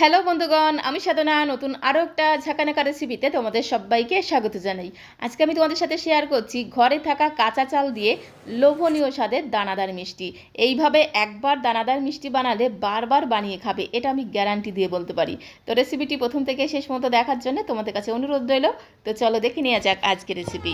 Hello বন্ধুগণ, আমি সাধনা, নতুন আরও একটা ঝাঁকানাকা রেসিপিতে তোমাদের সবাইকে স্বাগত জানাই। আজকে আমি তোমাদের সাথে শেয়ার করছি ঘরে থাকা কাঁচা চাল দিয়ে লোভনীয় স্বাদের দানাদার মিষ্টি। এইভাবে একবার দানাদার মিষ্টি বানালে বারবার বানিয়ে খাবে, এটা আমি গ্যারান্টি দিয়ে বলতে পারি। তো রেসিপিটি প্রথম থেকে শেষ মতো দেখার জন্য তোমাদের কাছে অনুরোধ রইল, তো চলো দেখে নেওয়া যাক আজকে রেসিপি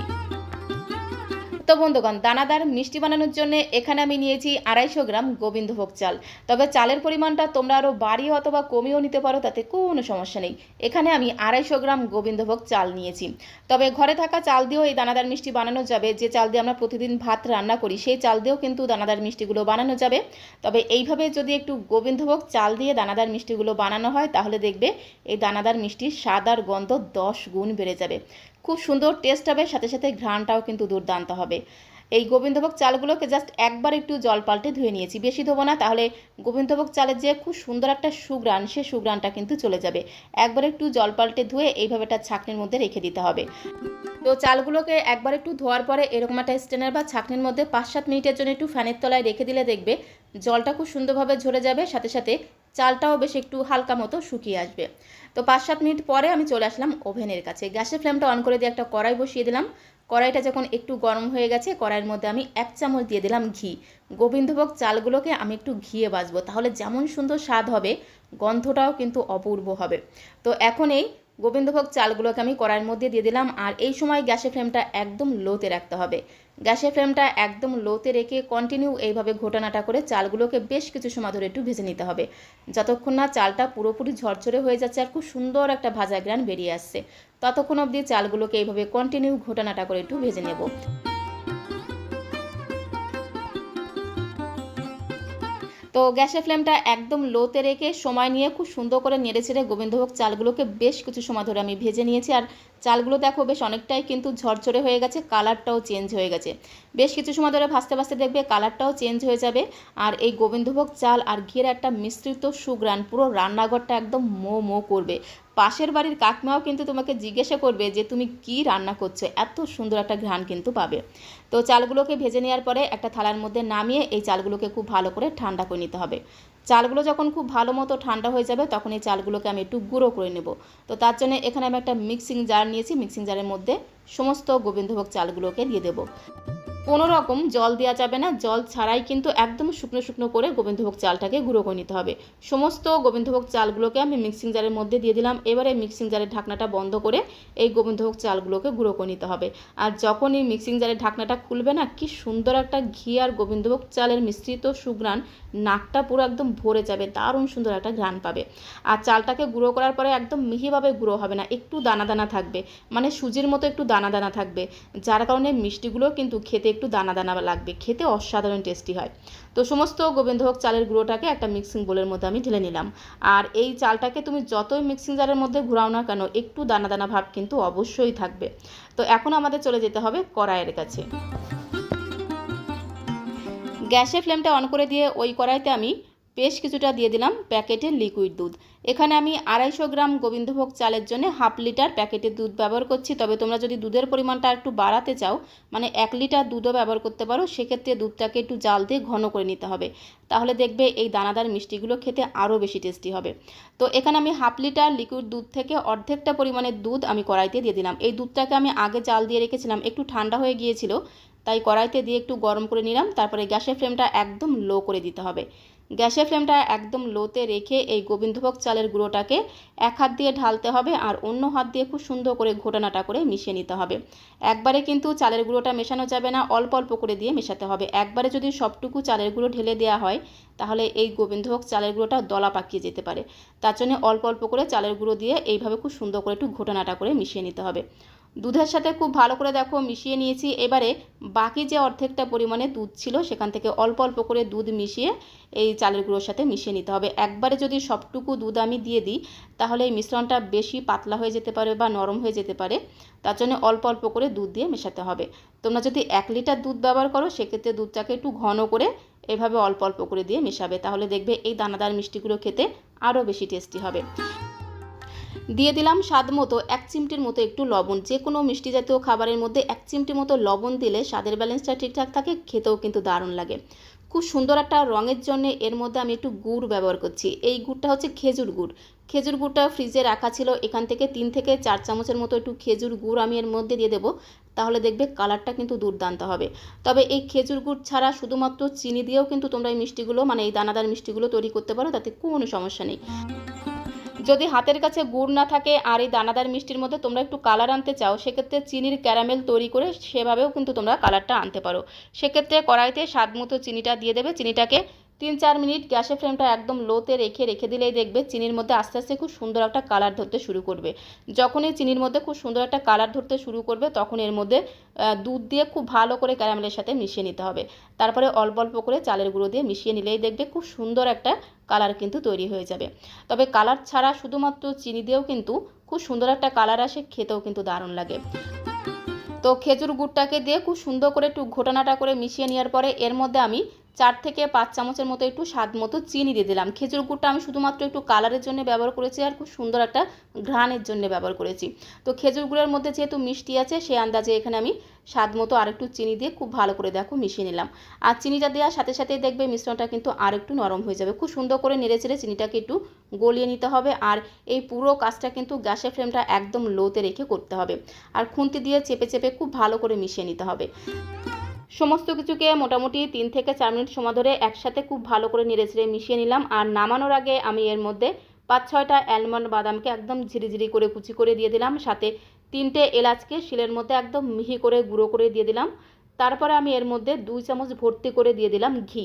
তো বন্ধুগণ দানাদার, মিষ্টি বানানোর জন্য এখানে আমি নিয়েছি আড়াইশো গ্রাম গোবিন্দভোগ চাল। তবে চালের পরিমাণটা তোমরা আরও বাড়িয়ে অথবা কমিয়েও নিতে পারো, তাতে কোনো সমস্যা নেই। এখানে আমি আড়াইশো গ্রাম গোবিন্দভোগ চাল নিয়েছি। তবে ঘরে থাকা চাল দিয়েও এই দানাদার মিষ্টি বানানো যাবে। যে চাল দিয়ে আমরা প্রতিদিন ভাত রান্না করি, সেই চাল দিয়েও কিন্তু দানাদার মিষ্টিগুলো বানানো যাবে। তবে এইভাবে যদি একটু গোবিন্দভোগ চাল দিয়ে দানাদার মিষ্টিগুলো বানানো হয়, তাহলে দেখবে এই দানাদার মিষ্টির স্বাদ আর গন্ধ দশ গুণ বেড়ে যাবে। খুব সুন্দর টেস্ট হবে, সাথে সাথে ঘ্রাণটাও কিন্তু দুর্দান্ত হবে। এই গোবিন্দভোগ চালগুলোকে জাস্ট একবার একটু জল পাল্টে ধুয়ে নিয়েছি। বেশি ধোবো না, তাহলে গোবিন্দভোগ চালের যে খুব সুন্দর একটা সুগ্রাণ সে সুগ্রাণটা কিন্তু চলে যাবে। একবার একটু জল পাল্টে ধুয়ে এইভাবে একটা ছাকনির মধ্যে রেখে দিতে হবে। তো চালগুলোকে একবার একটু ধোয়ার পরে এরকম একটা স্টেনার বা ছাকনির মধ্যে পাঁচ সাত মিনিটের জন্য একটু ফ্যানের তলায় রেখে দিলে দেখবে জলটা খুব সুন্দরভাবে ঝরে যাবে, সাথে সাথে চালটাও বেশ একটু হালকা মতো শুকিয়ে আসবে। তো পাঁচ সাত মিনিট পরে আমি চলে আসলাম ওভেনের কাছে। গ্যাসের ফ্লেমটা অন করে দিয়ে একটা কড়াই বসিয়ে দিলাম। কড়াইটা যখন একটু গরম হয়ে গেছে, কড়াইয়ের মধ্যে আমি এক চামচ দিয়ে দিলাম ঘি। গোবিন্দভোগ চালগুলোকে আমি একটু ঘিয়ে বাজবো। তাহলে যেমন সুন্দর স্বাদ হবে, গন্ধটাও কিন্তু অপূর্ব হবে। তো এখন এই গোবিন্দভোগ চালগুলোকে আমি কড়াইয়ের মধ্যে দিয়ে দিলাম আর এই সময় গ্যাসের ফ্লেমটা একদম লোতে রাখতে হবে। গ্যাসের ফ্লেমটা একদম লোতে রেখে কন্টিনিউ এইভাবে ঘোটানাটা করে চালগুলোকে বেশ কিছু সময় ধরে একটু ভেজে নিতে হবে। যতক্ষণ না চালটা পুরোপুরি ঝরঝরে হয়ে যাচ্ছে আর খুব সুন্দর একটা ভাজা গ্রান বেরিয়ে আসছে, ততক্ষণ অবধি চালগুলোকে এইভাবে কন্টিনিউ ঘোটানাটা করে একটু ভেজে নেব। তো গ্যাসের ফ্লেমটা একদম লোতে রেখে সময় নিয়ে খুব সুন্দর করে নেড়ে ছেড়ে গোবিন্দভোগ চালগুলোকে বেশ কিছু সময় ধরে আমি ভেজে নিয়েছি। আর চালগুলো দেখো বেশ অনেকটাই কিন্তু ঝরঝরে হয়ে গেছে, কালারটাও চেঞ্জ হয়ে গেছে। বেশ কিছু সময় ধরে ভাসতে ভাসতে দেখবে কালারটাও চেঞ্জ হয়ে যাবে। আর এই গোবিন্দভোগ চাল আর ঘিয়ের একটা মিশ্রিত সুগ্রান পুরো রান্নাঘরটা একদম মো মো করবে। পাশের বাড়ির কাকমাও কিন্তু তোমাকে জিজ্ঞাসা করবে যে, তুমি কি রান্না করছ? এত সুন্দর একটা ঘ্রাণ কিন্তু পাবে। তো চালগুলোকে ভেজে নেওয়ার পরে একটা থালার মধ্যে নামিয়ে এই চালগুলোকে খুব ভালো করে ঠান্ডা করে নিতে হবে। চালগুলো যখন খুব ভালো মতো ঠান্ডা হয়ে যাবে, তখন এই চালগুলোকে আমি একটু গুঁড়ো করে নেব। তো তার জন্য এখানে আমি একটা মিক্সিং জার নিয়েছি। মিক্সিং জারের মধ্যে সমস্ত গোবিন্দভোগ চালগুলোকে দিয়ে দেবো। কোনো রকম জল দেওয়া যাবে না। জল ছাড়াই কিন্তু একদম শুকনো শুকনো করে গোবিন্দভোগ চালটাকে গুঁড়ো করে নিতে হবে। সমস্ত গোবিন্দভোগ চালগুলোকে আমি মিক্সিং জারের মধ্যে দিয়ে দিলাম। এবারে মিক্সিং জারের ঢাকনাটা বন্ধ করে এই গোবিন্দভোগ চালগুলোকে গুঁড়ো করে নিতে হবে। আর যখন এই মিক্সিং জারের ঢাকনাটা খুলবে না, কি সুন্দর একটা ঘি আর গোবিন্দভোগ চালের মিশ্রিত সুগ্রান নাকটা পুরো একদম ভরে যাবে, দারুণ সুন্দর একটা ঘ্রাণ পাবে। আর চালটাকে গুঁড়ো করার পরে একদম মিহিভাবে গুঁড়ো হবে না, একটু দানা দানা থাকবে। মানে সুজির মতো একটু দানা দানা থাকবে। যার কারণে মিষ্টিগুলো কিন্তু খেতে একটু দানা দানা লাগবে, খেতে অসাধারণ টেস্টি হয়। তো সমস্ত গোবিন্দভোগ চালের গুঁড়োটাকে একটা মিক্সিং বোলের মধ্যে আমি ঢেলে নিলাম। আর এই চালটাকে তুমি যতই মিক্সিং জারের মধ্যে ঘুরাও না কেন, একটু দানা দানা ভাব কিন্তু অবশ্যই থাকবে। তো এখন আমাদের চলে যেতে হবে কড়াইয়ের কাছে। গ্যাসের ফ্লেমটা অন করে দিয়ে ওই কড়াইতে আমি বেশ কিছুটা দিয়ে দিলাম প্যাকেটের লিকুইড দুধ। এখানে আমি আড়াইশো গ্রাম গোবিন্দভোগ চালের জন্য হাফ লিটার প্যাকেটের দুধ ব্যবহার করছি। তবে তোমরা যদি দুধের পরিমাণটা একটু বাড়াতে চাও মানে এক লিটার দুধও ব্যবহার করতে পারো, সেক্ষেত্রে দুধটাকে একটু জাল দিয়ে ঘন করে নিতে হবে। তাহলে দেখবে এই দানাদার মিষ্টিগুলো খেতে আরও বেশি টেস্টি হবে। তো এখানে আমি হাফ লিটার লিকুইড দুধ থেকে অর্ধেকটা পরিমাণের দুধ আমি কড়াইতে দিয়ে দিলাম। এই দুধটাকে আমি আগে জাল দিয়ে রেখেছিলাম, একটু ঠান্ডা হয়ে গিয়েছিল। তাই কড়াইতে দিয়ে একটু গরম করে নিলাম। তারপরে গ্যাসের ফ্লেমটা একদম লো করে দিতে হবে। গ্যাসের ফ্লেমটা একদম লোতে রেখে এই গোবিন্দভোগ চালের গুঁড়োটাকে এক হাত দিয়ে ঢালতে হবে আর অন্য হাত দিয়ে খুব সুন্দর করে ঘোটানাটা করে মিশিয়ে নিতে হবে। একবারে কিন্তু চালের গুঁড়োটা মেশানো যাবে না, অল্প অল্প করে দিয়ে মেশাতে হবে। একবারে যদি সবটুকু চালের গুঁড়ো ঢেলে দেওয়া হয়, তাহলে এই গোবিন্দভোগ চালের গুঁড়োটা দলা পাকিয়ে যেতে পারে। তার জন্য অল্প অল্প করে চালের গুঁড়ো দিয়ে এইভাবে খুব সুন্দর করে একটু ঘোটানাটা করে মিশিয়ে নিতে হবে। দুধের সাথে খুব ভালো করে দেখো মিশিয়ে নিয়েছি। এবারে বাকি যে অর্ধেকটা পরিমাণে দুধ ছিল সেখান থেকে অল্প অল্প করে দুধ মিশিয়ে এই চালের গুঁড়োর সাথে মিশিয়ে নিতে হবে। একবারে যদি সবটুকু দুধ আমি দিয়ে দিই, তাহলে এই মিশ্রণটা বেশি পাতলা হয়ে যেতে পারে বা নরম হয়ে যেতে পারে। তার জন্য অল্প অল্প করে দুধ দিয়ে মেশাতে হবে। তোমরা যদি এক লিটার দুধ ব্যবহার করো, সেক্ষেত্রে দুধটাকে একটু ঘন করে এভাবে অল্প অল্প করে দিয়ে মেশাবে। তাহলে দেখবে এই দানাদার মিষ্টিগুলো খেতে আরও বেশি টেস্টি হবে। দিয়ে দিলাম স্বাদ মতো এক চিমটির মতো একটু লবণ। যে কোনো মিষ্টি জাতীয় খাবারের মধ্যে এক চিমটি মতো লবণ দিলে স্বাদের ব্যালেন্সটা ঠিকঠাক থাকে, খেতেও কিন্তু দারুণ লাগে। খুব সুন্দর একটা রঙের জন্য এর মধ্যে আমি একটু গুড় ব্যবহার করছি। এই গুড়টা হচ্ছে খেজুর গুড়। খেজুর গুড়টা ফ্রিজে রাখা ছিল, এখান থেকে তিন থেকে চার চামচের মতো একটু খেজুর গুড় আমি এর মধ্যে দিয়ে দেবো। তাহলে দেখবে কালারটা কিন্তু দুর্দান্ত হবে। তবে এই খেজুর গুড় ছাড়া শুধুমাত্র চিনি দিয়েও কিন্তু তোমরা এই মিষ্টিগুলো মানে এই দানাদার মিষ্টিগুলো তৈরি করতে পারো, তাতে কোনো সমস্যা নেই। যদি হাতের কাছে গুড় না থাকে আর এই দানাদার মিষ্টির মধ্যে তোমরা একটু কালার আনতে চাও, সেক্ষেত্রে চিনির ক্যারামেল তৈরি করে সেভাবেও কিন্তু তোমরা কালারটা আনতে পারো। সেক্ষেত্রে কড়াইতে স্বাদ মতো চিনিটা দিয়ে দেবে। চিনিটাকে তিন চার মিনিট গ্যাসের ফ্লেমটা একদম লোতে রেখে রেখে দিলেই দেখবে চিনির মধ্যে আস্তে আস্তে খুব সুন্দর একটা কালার ধরতে শুরু করবে। যখনই চিনির মধ্যে খুব সুন্দর একটা কালার ধরতে শুরু করবে, তখন এর মধ্যে দুধ দিয়ে খুব ভালো করে ক্যারামেলের সাথে মিশিয়ে নিতে হবে। তারপরে অল্প অল্প করে চালের গুঁড়ো দিয়ে মিশিয়ে নিলেই দেখবে খুব সুন্দর একটা কালার কিন্তু তৈরি হয়ে যাবে। তবে কালার ছাড়া শুধুমাত্র চিনি দিয়েও কিন্তু খুব সুন্দর একটা কালার আসে, খেতেও কিন্তু দারুণ লাগে। তো খেজুর গুড়টাকে দিয়ে খুব সুন্দর করে একটু ঘোটানাটা করে মিশিয়ে নেওয়ার পরে এর মধ্যে আমি চার থেকে পাঁচ চামচের মতো একটু স্বাদ মতো চিনি দিয়ে দিলাম। খেজুর গুড়টা আমি শুধুমাত্র একটু কালারের জন্য ব্যবহার করেছি আর খুব সুন্দর একটা ঘ্রাণের জন্য ব্যবহার করেছি। তো খেজুর গুড়ের মধ্যে যেহেতু মিষ্টি আছে সেই আন্দাজে এখানে আমি স্বাদ মতো আর একটু চিনি দিয়ে খুব ভালো করে দেখো মিশিয়ে নিলাম। আর চিনিটা দেওয়ার সাথে সাথে দেখবে মিশ্রণটা কিন্তু আর একটু নরম হয়ে যাবে। খুব সুন্দর করে নেড়ে চেড়ে চিনিটাকে একটু গলিয়ে নিতে হবে আর এই পুরো কাজটা কিন্তু গ্যাসের ফ্লেমটা একদম লোতে রেখে করতে হবে। আর খুন্তি দিয়ে চেপে চেপে খুব ভালো করে মিশিয়ে নিতে হবে। সমস্ত কিছুকে মোটামুটি তিন থেকে চার মিনিট সময় ধরে একসাথে খুব ভালো করে নেড়ে ছেড়ে মিশিয়ে নিলাম। আর নামানোর আগে আমি এর মধ্যে পাঁচ ছয়টা অ্যালমন্ড বাদামকে একদম ঝিরিঝিরি করে কুচি করে দিয়ে দিলাম। সাথে তিনটে এলাচকে শিলের মধ্যে একদম মিহি করে গুঁড়ো করে দিয়ে দিলাম। তারপরে আমি এর মধ্যে দুই চামচ ভর্তি করে দিয়ে দিলাম ঘি।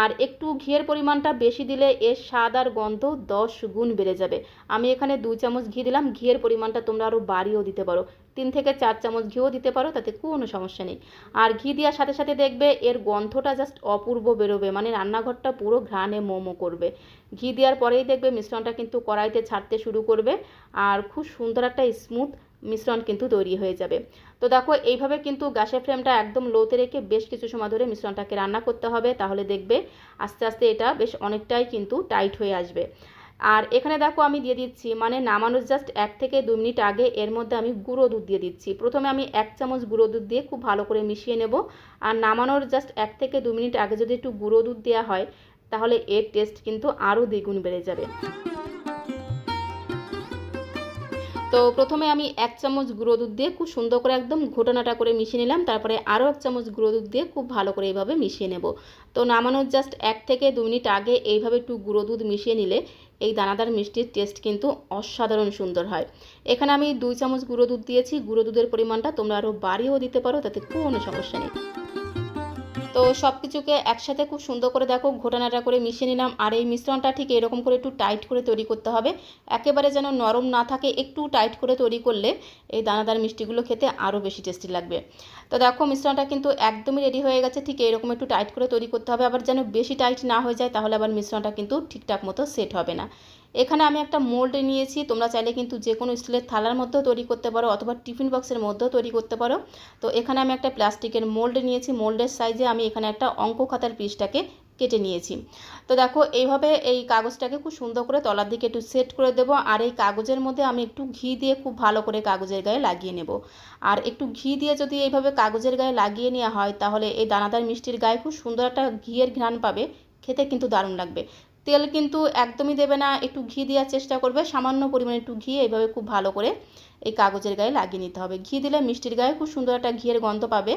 আর একটু ঘিয়ের পরিমাণটা বেশি দিলে এর স্বাদ আর গন্ধ দশ গুণ বেড়ে যাবে। আমি এখানে দুই চামচ ঘি দিলাম, ঘিয়ের পরিমাণটা তোমরা আরও বাড়িয়েও দিতে পারো। তিন থেকে চার চামচ ঘিও দিতে পারো, তাতে কোনো সমস্যা নেই। আর ঘি দেওয়ার সাথে সাথে দেখবে এর গন্ধটা জাস্ট অপূর্ব বেরোবে মানে রান্নাঘরটা পুরো ঘ্রাণে মোমো করবে। ঘি দেওয়ার পরেই দেখবে মিশ্রণটা কিন্তু কড়াইতে ছাড়তে শুরু করবে। আর খুব সুন্দর একটা স্মুথ মিশ্রণ কিন্তু তৈরি হয়ে যাবে। তো দেখো, এইভাবে কিন্তু গ্যাসের ফ্লেমটা একদম লোতে রেখে বেশ কিছু সময় ধরে মিশ্রণটাকে রান্না করতে হবে। তাহলে দেখবে আস্তে আস্তে এটা বেশ অনেকটাই কিন্তু টাইট হয়ে আসবে। আর এখানে দেখো আমি দিয়ে দিচ্ছি মানে নামানোর জাস্ট এক থেকে দু মিনিট আগে এর মধ্যে আমি গুঁড়ো দুধ দিয়ে দিচ্ছি। প্রথমে আমি এক চামচ গুঁড়ো দুধ দিয়ে খুব ভালো করে মিশিয়ে নেব। আর নামানোর জাস্ট এক থেকে দু মিনিট আগে যদি একটু গুঁড়ো দুধ দেওয়া হয়, তাহলে এর টেস্ট কিন্তু আরও দ্বিগুণ বেড়ে যাবে। তো প্রথমে আমি এক চামচ গুঁড়ো দুধ দিয়ে খুব সুন্দর করে একদম ঘটনাটা করে মিশিয়ে নিলাম, তারপরে আরও এক চামচ গুঁড়ো দুধ দিয়ে খুব ভালো করে এইভাবে মিশিয়ে নেব। তো নামানোর জাস্ট এক থেকে দু মিনিট আগে এইভাবে একটু গুঁড়ো দুধ মিশিয়ে নিলে এই দানাদার মিষ্টির টেস্ট কিন্তু অসাধারণ সুন্দর হয়। এখানে আমি দুই চামচ গুঁড়ো দুধ দিয়েছি, গুঁড়ো দুধের পরিমাণটা তোমরা আরও বাড়িয়েও দিতে পারো, তাতে কোনো সমস্যা নেই। তো সব কিছুকে একসাথে খুব সুন্দর করে দেখো, ঘোটানাটা করে মিশিয়ে নিলাম। আর এই মিশ্রণটা ঠিক এরকম করে একটু টাইট করে তৈরি করতে হবে। একেবারে যেন নরম না থাকে, একটু টাইট করে তৈরি করলে এই দানাদার মিষ্টিগুলো খেতে আরও বেশি টেস্টি লাগবে। তো দেখো, মিশ্রণটা কিন্তু একদমই রেডি হয়ে গেছে। ঠিক এরকম একটু টাইট করে তৈরি করতে হবে। আবার যেন বেশি টাইট না হয়ে যায়, তাহলে আবার মিশ্রণটা কিন্তু ঠিকঠাক মতো সেট হবে না। এখানে আমি একটা মোল্ড নিয়েছি। তোমরা চাইলে কিন্তু যে কোনো স্টিলের থালার মধ্যেও তৈরি করতে পারো অথবা টিফিন বক্সের মধ্যেও তৈরি করতে পারো। তো এখানে আমি একটা প্লাস্টিকের মোল্ড নিয়েছি। মোল্ডের সাইজে আমি এখানে একটা অঙ্ক খাতার পিসটাকে কেটে নিয়েছি। তো দেখো, এইভাবে এই কাগজটাকে খুব সুন্দর করে তলার দিকে একটু সেট করে দেবো আর এই কাগজের মধ্যে আমি একটু ঘি দিয়ে খুব ভালো করে কাগজের গায়ে লাগিয়ে নেব। আর একটু ঘি দিয়ে যদি এইভাবে কাগজের গায়ে লাগিয়ে নেওয়া হয়, তাহলে এই দানাদার মিষ্টির গায়ে খুব সুন্দর একটা ঘিয়ের ঘ্রাণ পাবে, খেতে কিন্তু দারুণ লাগবে। তেল কিন্তু একদমই দেবে না, একটু ঘি দেওয়ার চেষ্টা করবে, সামান্য পরিমাণে একটু ঘি এইভাবে খুব ভালো করে এই কাগজের গায়ে লাগিয়ে নিতে হবে। ঘি দিলে মিষ্টির গায়ে খুব সুন্দর একটা ঘিয়ের গন্ধ পাবে।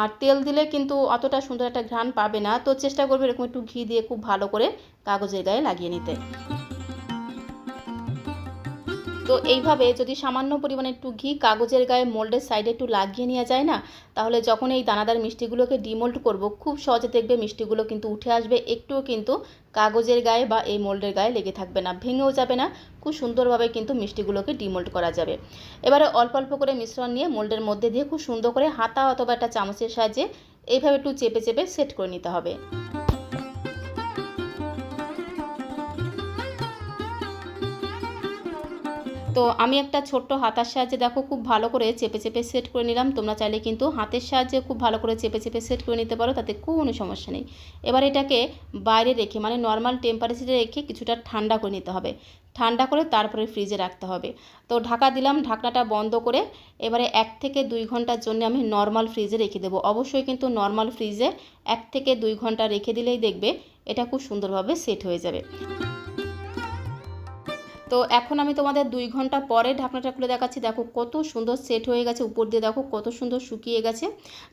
আর তেল দিলে কিন্তু অতটা সুন্দর একটা ঘ্রাণ পাবে না। তো চেষ্টা করবে এরকম একটু ঘি দিয়ে খুব ভালো করে কাগজের গায়ে লাগিয়ে নিতে। তো এইভাবে যদি সামান্য পরিমাণে একটু ঘি কাগজের গায়ে মোল্ডের সাইডে একটু লাগিয়ে নেওয়া যায় না, তাহলে যখন এই দানাদার মিষ্টিগুলোকে ডিমোল্ড করব, খুব সহজে দেখবে মিষ্টিগুলো কিন্তু উঠে আসবে, একটুও কিন্তু কাগজের গায়ে বা এই মোল্ডের গায়ে লেগে থাকবে না, ভেঙেও যাবে না, খুব সুন্দরভাবে কিন্তু মিষ্টিগুলোকে ডিমোল্ড করা যাবে। এবারে অল্প অল্প করে মিশ্রণ নিয়ে মোল্ডের মধ্যে দিয়ে খুব সুন্দর করে হাতা অথবা একটা চামচের সাহায্যে এইভাবে একটু চেপে চেপে সেট করে নিতে হবে। তো আমি একটা ছোট্ট হাতার সাহায্যে দেখো খুব ভালো করে চেপে চেপে সেট করে নিলাম। তোমরা চাইলে কিন্তু হাতের সাহায্যে খুব ভালো করে চেপে চেপে সেট করে নিতে পারো, তাতে কোনো সমস্যা নেই। এবার এটাকে বাইরে রেখে মানে নর্মাল টেম্পারেচারে রেখে কিছুটা ঠান্ডা করে নিতে হবে। ঠান্ডা করে তারপরে ফ্রিজে রাখতে হবে। তো ঢাকা দিলাম, ঢাকনাটা বন্ধ করে এবারে এক থেকে দুই ঘণ্টার জন্য আমি নর্মাল ফ্রিজে রেখে দেবো। অবশ্যই কিন্তু নর্মাল ফ্রিজে এক থেকে দুই ঘণ্টা রেখে দিলেই দেখবে এটা খুব সুন্দরভাবে সেট হয়ে যাবে। তো এখন আমি তোমাদের দুই ঘণ্টা পরে ঢাকনাটা খুলে দেখাচ্ছি। দেখো কত সুন্দর সেট হয়ে গেছে উপর দিয়ে, দেখো কত সুন্দর শুকিয়ে গেছে।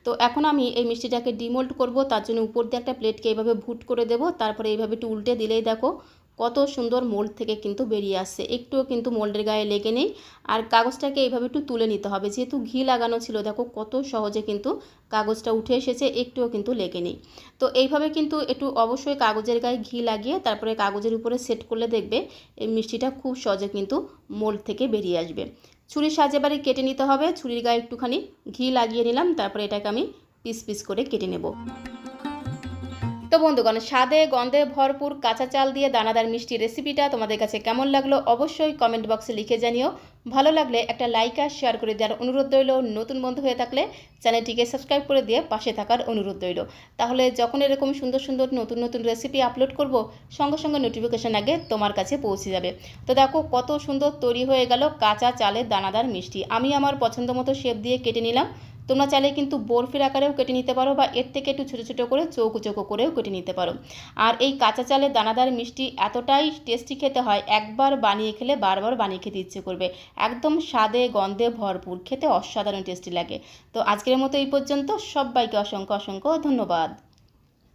তো এখন আমি এই মিষ্টিটাকে ডিমোল্ড করব, তার জন্য উপর দিয়ে একটা প্লেটকে এইভাবে ভুট করে দেবো, তারপরে এইভাবে একটু উল্টে দিলেই দেখো কত সুন্দর মোল্ড থেকে কিন্তু বেরিয়ে আসছে। একটুও কিন্তু মোল্ডের গায়ে লেগে নেই। আর কাগজটাকে এইভাবে একটু তুলে নিতে হবে। যেহেতু ঘি লাগানো ছিল, দেখো কত সহজে কিন্তু কাগজটা উঠে এসেছে, একটুও কিন্তু লেগে নেই। তো এইভাবে কিন্তু একটু অবশ্যই কাগজের গায়ে ঘি লাগিয়ে তারপরে কাগজের উপরে সেট করলে দেখবে এই মিষ্টিটা খুব সহজে কিন্তু মোল্ড থেকে বেরিয়ে আসবে। ছুরির সাহায্যে এবারে কেটে নিতে হবে। ছুরির গায়ে একটুখানি ঘি লাগিয়ে নিলাম। তারপরে এটাকে আমি পিস পিস করে কেটে নেব। তো বন্ধুগণ, স্বাদে গন্ধে ভরপুর কাঁচা চাল দিয়ে দানাদার মিষ্টি রেসিপিটা তোমাদের কাছে কেমন লাগল অবশ্যই কমেন্ট বক্সে লিখে জানিও। ভালো লাগলে একটা লাইক আর শেয়ার করে দেওয়ার অনুরোধ রইল। নতুন বন্ধু হয়ে থাকলে চ্যানেলটিকে সাবস্ক্রাইব করে দিয়ে পাশে থাকার অনুরোধ রইল। তাহলে যখন এরকম সুন্দর সুন্দর নতুন নতুন রেসিপি আপলোড করব, সঙ্গে সঙ্গে নোটিফিকেশান আগে তোমার কাছে পৌঁছে যাবে। তো দেখো কত সুন্দর তৈরি হয়ে গেল কাঁচা চালের দানাদার মিষ্টি। আমি আমার পছন্দ মতো শেপ দিয়ে কেটে নিলাম। তোমরা চাইলে কিন্তু বরফির আকারেও কেটে নিতে পারো বা এর থেকে একটু ছোটো ছোটো করে চৌকো চৌকো করেও কেটে নিতে পারো। আর এই কাঁচা চালের দানাদার মিষ্টি এতটাই টেস্টি খেতে হয়, একবার বানিয়ে খেলে বারবার বানিয়ে খেতে ইচ্ছে করবে। একদম স্বাদে, গন্ধে ভরপুর, খেতে অসাধারণ টেস্টি লাগে। তো আজকের মতো এই পর্যন্ত। সবাইকে অসংখ্য অসংখ্য ধন্যবাদ।